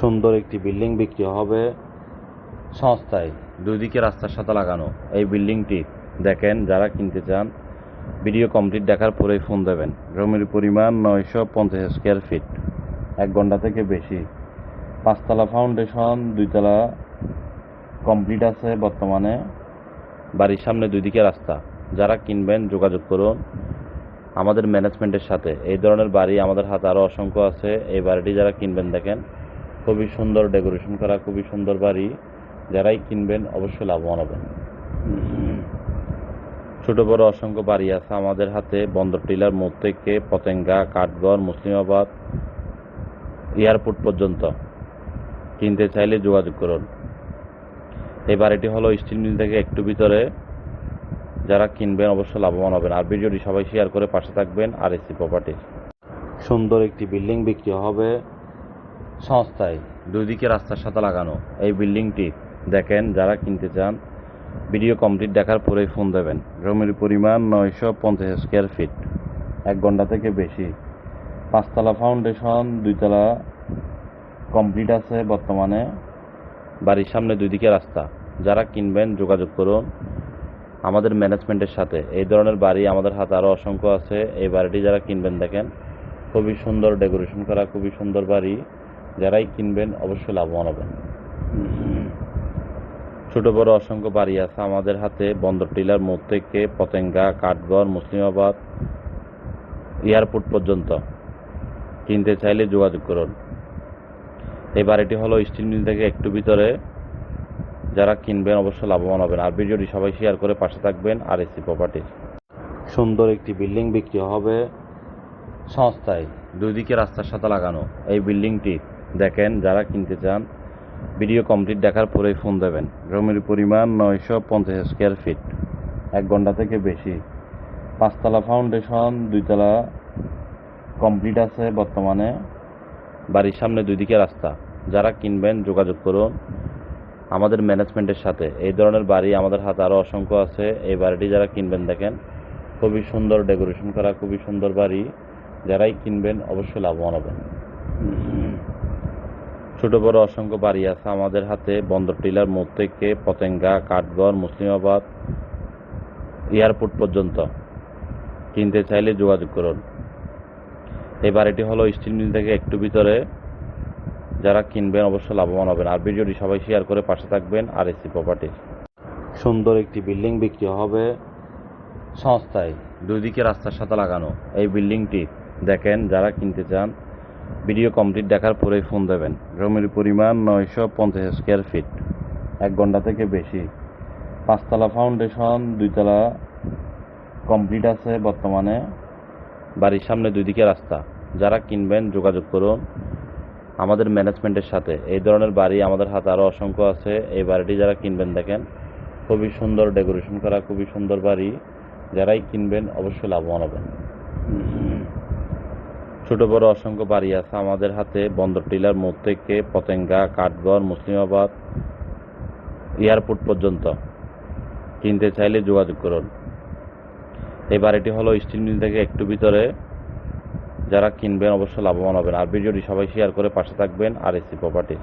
সুন্দর একটি বিল্ডিং বিক্রি হবে সংস্থায় দুই দিকে রাস্তার সাথে লাগানো। এই বিল্ডিংটি দেখেন, যারা কিনতে চান, ভিডিও কমপ্লিট দেখার পরেই ফোন দেবেন। জমির পরিমাণ নয়শো পঞ্চাশ স্কোয়ার ফিট এক ঘণ্টা থেকে বেশি। পাঁচতলা ফাউন্ডেশন দুইতলা কমপ্লিট আছে বর্তমানে। বাড়ির সামনে দুই দিকে রাস্তা। যারা কিনবেন, যোগাযোগ করুন আমাদের ম্যানেজমেন্টের সাথে। এই ধরনের বাড়ি আমাদের হাতে আরও অসংখ্য আছে। এই বাড়িটি যারা কিনবেন, দেখেন খুবই সুন্দর ডেকোরেশন করা, খুবই সুন্দর বাড়ি। যারাই কিনবেন অবশ্যই লাভবান হবেন। ছোট বড় অসংখ্য বাড়ি আছে আমাদের হাতে, বন্দর টিলার মোড় থেকে পতেঙ্গা, কাঠগড়, মুসলিমাবাদ এয়ারপোর্ট পর্যন্ত। কিনতে চাইলে যোগাযোগ করুন। এই বাড়িটি হলো স্টিল মিল থেকে একটু ভিতরে। যারা কিনবেন অবশ্যই লাভবান হবেন। আর ভিডিওটি সবাই শেয়ার করে পাশে থাকবেন, আর এসি প্রপার্টি সুন্দর একটি বিল্ডিং বিক্রি হবে। সংস্থায় দুদিকে রাস্তার সাথে লাগানো। এই বিল্ডিংটি দেখেন, যারা কিনতে চান, ভিডিও কমপ্লিট দেখার পরেই ফোন দেবেন। জমির পরিমাণ নয়শো পঞ্চাশ স্কোয়ার ফিট এক ঘণ্টা থেকে বেশি। পাঁচতলা ফাউন্ডেশন দুইতলা কমপ্লিট আছে বর্তমানে। বাড়ির সামনে দুই দিকে রাস্তা। যারা কিনবেন, যোগাযোগ করুন আমাদের ম্যানেজমেন্টের সাথে। এই ধরনের বাড়ি আমাদের হাতে আরও অসংখ্য আছে। এই বাড়িটি যারা কিনবেন, দেখেন, খুবই সুন্দর ডেকোরেশন করা, খুবই সুন্দর বাড়ি। যারাই কিনবেন অবশ্যই লাভবান হবেন। ছোট, বড়, অসংখ্য বাড়ি আছে আমাদের হাতে, বন্দর টিলার মোড় থেকে, পতেঙ্গা, কাঠগড়, মুসলিমাবাদ এয়ারপোর্ট পর্যন্ত। কিনতে চাইলে যোগাযোগ করুন। এই বাড়িটি হলো স্টিল মিল থেকে একটু ভিতরে। যারা কিনবেন অবশ্যই লাভবান হবেন। আর ভিডিওটি সবাই শেয়ার করে পাশে থাকবেন আর এসি প্রপার্টি সুন্দর একটি বিল্ডিং বিক্রি হবে সংস্থায়। দুই দিকে রাস্তার সাথে লাগানো। এই বিল্ডিংটি দেখেন, যারা কিনতে চান ভিডিও কমপ্লিট দেখার পরেই ফোন দেবেন। জমির পরিমাণ নয়শো পঞ্চাশ স্কোয়ার ফিট এক ঘণ্টা থেকে বেশি। পাঁচতলা ফাউন্ডেশন দুইতলা কমপ্লিট আছে বর্তমানে। বাড়ির সামনে দুই দিকে রাস্তা। যারা কিনবেন, যোগাযোগ করুন আমাদের ম্যানেজমেন্টের সাথে। এই ধরনের বাড়ি আমাদের হাতে আরও অসংখ্য আছে। এই বাড়িটি যারা কিনবেন, দেখেন, খুবই সুন্দর ডেকোরেশন করা, খুবই সুন্দর বাড়ি। যারাই কিনবেন, অবশ্যই লাভবান হবেন। ছোট বড় অসংখ্য বাড়ি আছে। আমাদের হাতে বন্দর টিলার মোড় থেকে পতেঙ্গা, কাঠগড়, মুসলিমাবাদ এয়ারপোর্ট পর্যন্ত। কিনতে চাইলে যোগাযোগ করুন। এই বাড়িটি হলো স্টিল মিল থেকে একটু ভিতরে। যারা কিনবেন অবশ্যই লাভবান হবেন। আর ভিডিওটি সবাই শেয়ার করে পাশে থাকবেন আর এসি প্রপার্টি সুন্দর একটি বিল্ডিং বিক্রি হবে সংস্থায়। দুই দিকে রাস্তার সাথে লাগানো। এই বিল্ডিংটি দেখেন, যারা কিনতে চান ভিডিও কমপ্লিট দেখার পরেই ফোন দেবেন। জমির পরিমাণ নয়শো পঞ্চাশ স্কোয়ার ফিট এক ঘণ্টা থেকে বেশি। পাঁচতলা ফাউন্ডেশন দুইতলা কমপ্লিট আছে বর্তমানে। বাড়ির সামনে দুই দিকে রাস্তা। যারা কিনবেন, যোগাযোগ করুন আমাদের ম্যানেজমেন্টের সাথে। এই ধরনের বাড়ি আমাদের হাতে আরও অসংখ্য আছে। এই বাড়িটি যারা কিনবেন, দেখেন, খুবই সুন্দর ডেকোরেশন করা, খুবই সুন্দর বাড়ি। যারাই কিনবেন, অবশ্যই লাভবান হবেন। ছোট বড় অসংখ্য বাড়ি আছে। আমাদের হাতে বন্দর টিলার মোড় থেকে পতেঙ্গা, কাঠগড়, মুসলিমাবাদ এয়ারপোর্ট পর্যন্ত। কিনতে চাইলে যোগাযোগ করুন। এই বাড়িটি হলো স্টিল মিল থেকে একটু ভিতরে। যারা কিনবেন অবশ্যই লাভবান হবেন। আর ভিডিওটি সবাই শেয়ার করে পাশে থাকবেন আর এসি প্রপার্টি